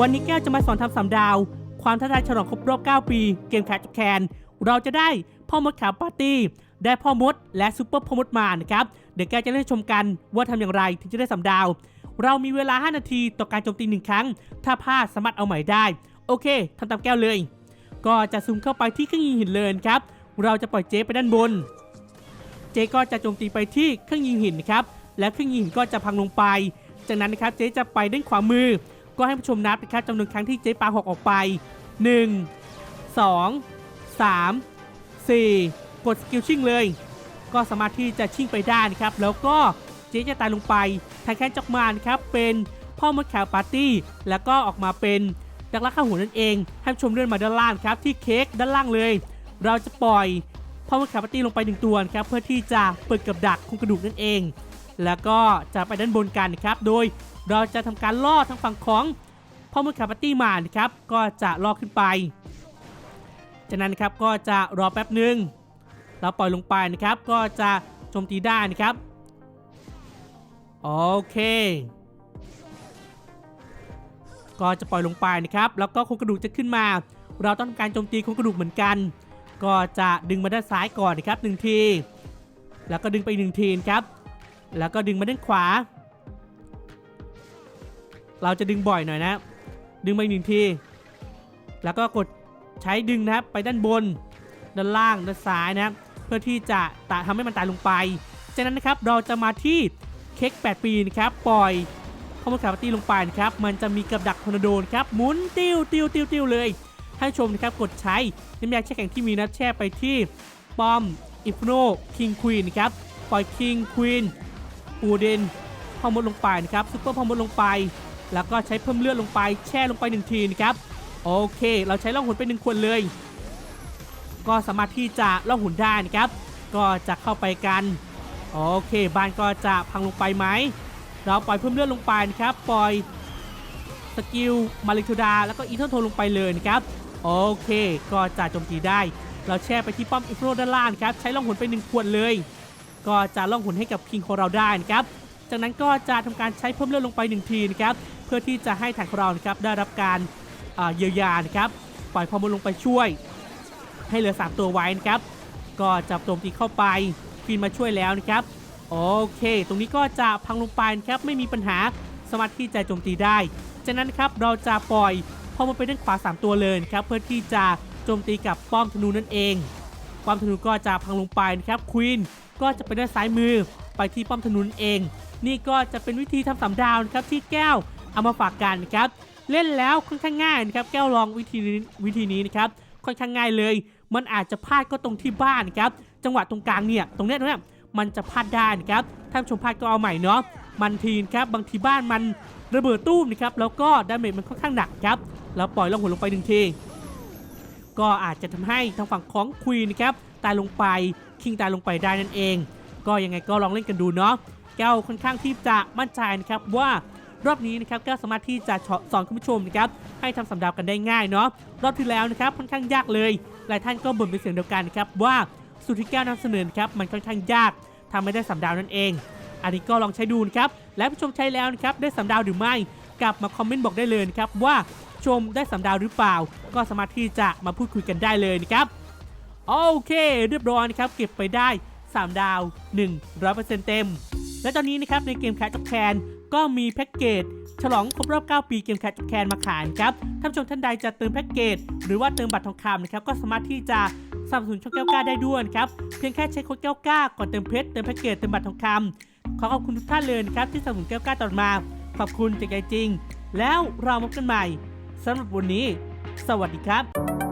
วันนี้แก้วจะมาสอนทำสามดาว ความท้าทายฉลองครบรอบ 9 ปี เกมแคทแคน เราจะได้พ่อมดขาวปาร์ตี้ ได้พ่อมด และซูเปอร์พ่อมดมานะครับ เดี๋ยวแก้วจะเล่นชมกันว่าทำอย่างไรถึงจะได้สามดาว เรามีเวลา 5 นาทีต่อการโจมตีหนึ่งครั้ง ถ้าพลาดสามารถเอาใหม่ได้ โอเคทำตามแก้วเลย ก็จะซูมเข้าไปที่เครื่องยิงหินเลยครับ เราจะปล่อยเจ๊ไปด้านบน เจ๊ก็จะโจมตีไปที่เครื่องยิงหินนะครับ และเครื่องยิงหินก็จะพังลงไป จากนั้นนะครับเจ๊จะไปด้านขวามือ ก็ให้ผู้ชมนับนะครับจำนวนครั้งที่เจ๊ปาหกออกไป 1 2 3 4 กดสกิลชิ่งเลย ก็สามารถที่จะชิ่งไปได้นะครับ แล้วก็เจ๊จะตายลงไปทางแคนจอกมานครับเป็นพ่อมดขวปาร์ตี้ แล้วก็ออกมาเป็นดักลักข้าหัวนั่นเอง ให้ผู้ชมเลื่อนมาด้านล่างครับที่เค้กด้านล่างเลย เราจะปล่อยพ่อมดขวปาร์ตี้ลงไปหนึ่งตัวครับเพื่อที่จะเปิดกับดักคุงกระดูกนั่นเองแล้วก็จะไปด้านบนกันนะครับ โดย เราจะทำการล่อทางฝั่งของพ่อมดขาปาร์ตี้มานะครับ ก็จะล่อขึ้นไป จากนั้นนะครับก็จะรอแป๊บหนึ่งเราปล่อยลงไปนะครับ ก็จะโจมตีได้นะครับ โอเค ก็จะปล่อยลงไปนะครับ แล้วก็โครงกระดูกจะขึ้นมา เราต้องการโจมตีโครงกระดูกเหมือนกัน ก็จะดึงมาด้านซ้ายก่อนนะครับหนึ่งที แล้วก็ดึงไปอีกหนึ่งทีนะครับ แล้วก็ดึงมาด้านขวา เราจะดึงบ่อยหน่อยนะ ดึงมาอีกหนึ่งที แล้วก็กดใช้ดึงนะครับไปด้านบน ด้านล่าง ด้านซ้ายนะครับเพื่อที่จะตะทำให้มันตายลงไป จากนั้นนะครับเราจะมาที่เค้ก8 ปีนะครับปล่อยข้อมูลขาปาร์ตี้ลงไปนะครับมันจะมีกับดักทอร์นาโดนะครับหมุนติ้วติ้วติ้วติ้วเลย ให้ชมนะครับกดใช้น้ำยาแช่แข็งที่มีนัดแช่ไปที่ป้อมอิฟโนคิงควีนนะครับปล่อยคิงควีนปูเดนพอมดลงไปนะครับซุปเปอร์พอมดลงไป แล้วก็ใช้เพิ่มเลือดลงไปแช่ลงไปหนึ่งทีนะครับ โอเค เราใช้ล่องหนไปหนึ่งขวดเลย ก็สามารถที่จะล่องหุนได้นะครับ ก็จะเข้าไปกัน โอเค บ้านก็จะพังลงไปไหม เราปล่อยเพิ่มเลือดลงไปนะครับ ปล่อยสกิลมาริทูดา แล้วก็อีเทอร์โทลงไปเลยนะครับ โอเค ก็จะโจมตีได้ เราแช่ไปที่ป้อมอิฟโรด้านล่างครับ ใช้ล่องหนไปหนึ่งขวดเลย ก็จะล่องหนให้กับคิงของเราได้นะครับ จากนั้นก็จะทำการใช้เพิ่มเลือดลงไปหนึ่งทีนะครับ พื่อที่จะให้ฐานของเรานะครับได้รับการเยียวยานะครับปล่อยพอมดลงไปช่วย ให้เหลือ 3 ตัวไว้นะครับ ก็จะโจมตีเข้าไปฟีนมาช่วยแล้วนะครับโอเค ตรงนี้ก็จะพังลงไปนะครับไม่มีปัญหาสามารถที่จะโจมตีได้ จากนั้นครับเราจะปล่อยพอมาไปด้านขวา 3 ตัวเลยครับเพื่อที่จะโจมตีกับป้อมธนูนั่นเองป้อมธนูก็จะพังลงไปนะครับควีนก็จะไปด้านซ้ายมือไปที่ป้อมธนูนเอง นี่ก็จะเป็นวิธีทำสามดาวนะครับที่แก้ว เอามาฝากกันนะครับ เล่นแล้วค่อนข้างง่ายนะครับ แก้วลองวิธีนี้วิธีนี้นะครับ ค่อนข้างง่ายเลย มันอาจจะพลาดก็ตรงที่บ้านครับ จังหวะตรงกลางเนี่ย ตรงเนี้ยตรงเนี้ยมันจะพลาดได้นะครับถ้าผู้ชมพลาดก็เอาใหม่เนาะ มันทีนะครับ บางทีบ้านมันระเบิดตู้มนะครับ แล้วก็ดาเมจมันค่อนข้างหนักครับแล้วปล่อยลงหัวลงไปหนึ่งที ก็อาจจะทำให้ทางฝั่งของควีนนะครับตายลงไป คิงตายลงไปได้นั่นเอง ก็ยังไงก็ลองเล่นกันดูเนาะ แก้วค่อนข้างที่จะมั่นใจนะครับว่า รอบนี้นะครับก้วสามารถที่จะสอนคุณผู้ชมนะครับให้ทำสำดาวกันได้ง่ายเนาะรอบที่แล้วนะครับค่อนข้างยากเลย หลายท่านก็บ่นเป็นเสียงเดียวกันนะครับว่าสูตรที่แก้วนำเสนอครับมันค่อนข้างยากทำไม่ได้สำดาวนั่นเอง อันนี้ก็ลองใช้ดูนะครับและผู้ชมใช้แล้วนะครับได้สำดาวหรือไม่กลับมาคอมเมนต์บอกได้เลยนะครับว่าชมได้สำดาวหรือเปล่า ก็สามารถที่จะมาพูดคุยกันได้เลยนะครับโอเค เรียบร้อยนะครับเก็บไปได้ 3 ดาว 100%เต็ม และตอนนี้นะครับในเกมแคทจ็อกแคน ก็มีแพ็กเกจฉลองครบรอบ 9 ปีเกมแคทแคนมาขายครับท่านผู้ชมท่านใดจะเติมแพ็กเกจหรือว่าเติมบัตรทองคำนะครับก็สามารถที่จะสนับสนุนช่องแก้วกล้าได้ด้วยครับเพียงแค่ใช้โค้ดแก้วกล้าก่อนเติมเพชรเติมแพ็กเกจเติมบัตรทองคำขอขอบคุณทุกท่านเลยนะครับที่สนับสนุนแก้วกล้าต่อมา ขอบคุณจากใจจริง แล้วเรามาพบกันใหม่สำหรับวันนี้ สวัสดีครับ